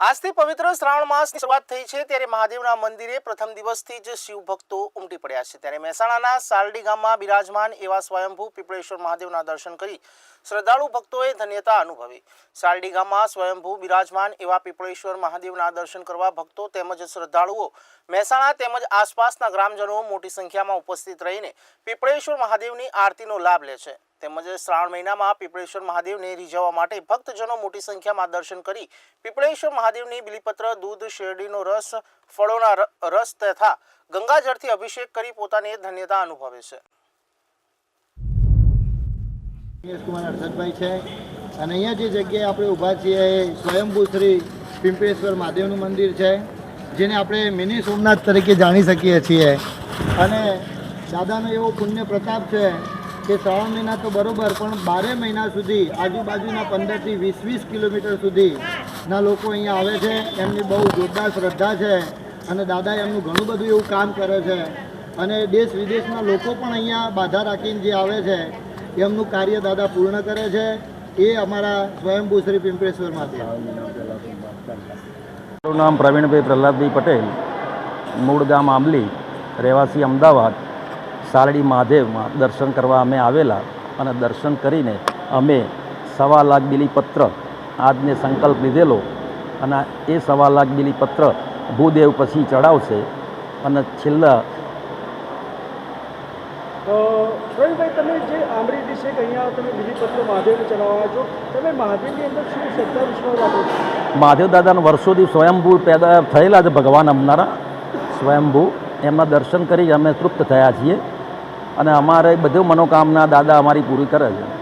આજથી પવિત્ર શ્રાવણ માસની શરૂઆત થઈ છે ત્યારે મહાદેવના મંદિરે પ્રથમ દિવસથી જ શિવ ભક્તો ઉમટી પડ્યા છે. ત્યારે મહેસાણાના સાલડી ગામમાં બિરાજમાન એવા સ્વયંભૂ પીપળેશ્વર મહાદેવના દર્શન કરી શ્રદ્ધાળુ ભક્તોએ ધન્યતા અનુભવી. સાલડી ગામમાં સ્વયંભૂ બિરાજમાન એવા પીપળેશ્વર મહાદેવના દર્શન કરવા ભક્તો તેમજ શ્રદ્ધાળુઓ મહેસાણા તેમજ આસપાસના ગ્રામજનો મોટી સંખ્યામાં ઉપસ્થિત રહીને પીપળેશ્વર મહાદેવની આરતીનો લાભ લે છે. તેમજ શ્રાવણ મહિનામાં પીપળેશ્વર મહાદેવને રીઝવવા માટે ભક્તજનો મોટી સંખ્યામાં દર્શન કરી પીપળેશ્વર મહાદેવની બિલીપત્ર, દૂધ, શેરડીનો રસ, ફળોના રસ તથા ગંગાજળથી અભિષેક કરી પોતાની ધન્યતા અનુભવે છે. કુમાર હર્ષદભાઈ છે. અને અહીંયા જે જગ્યાએ આપણે ઊભા છીએ એ સ્વયંભૂ શ્રી પિંપળેશ્વર મહાદેવનું મંદિર છે, જેને આપણે મિની સોમનાથ તરીકે જાણી શકીએ છીએ. અને દાદાનો એવો પુણ્ય પ્રતાપ છે કે શ્રાવણ મહિના તો બરોબર, પણ બારે મહિના સુધી, આજુબાજુના પંદરથી વીસ વીસ કિલોમીટર સુધીના લોકો અહીંયા આવે છે. એમની બહુ જોરદાર શ્રદ્ધા છે અને દાદા એમનું ઘણું બધું એવું કામ કરે છે. અને દેશ વિદેશના લોકો પણ અહીંયા બાધા રાખીને જે આવે છે, એમનું કાર્ય દાદા પૂર્ણ કરે છે. એ અમારા સ્વયંભૂ શ્રી પિંપળેશ્વરમાંથી મારું નામ પ્રવીણભાઈ પ્રહલાદભાઈ પટેલ, મૂળ ગામ આંબલી, રહેવાસી અમદાવાદ. સાલડી મહાદેવમાં દર્શન કરવા અમે આવેલા અને દર્શન કરીને અમે સવા લાખ બિલીપત્ર આજને સંકલ્પ લીધેલો અને એ સવા લાખ બિલીપત્ર ભૂદેવ પછી ચડાવશે અને છેલ્લા પ્રવીણભાઈ તમે જે આંબરી ડિસ્ટ્રિક્ટ અહીંયા તમે બિલીપત્ર મહાદેવને ચલાવવા છો તમે મહાદેવની અંદર શું શ્રદ્ધા વિશ્વાસ રાખો છો? મહાદેવ દાદાના વર્ષોથી સ્વયંભૂ પેદા થયેલા છે ભગવાન અમનારા. સ્વયંભૂ એમના દર્શન કરી અમે તૃપ્ત થયા છીએ. અને અમારે બધું મનોકામના દાદા અમારી પૂરી કરે છે.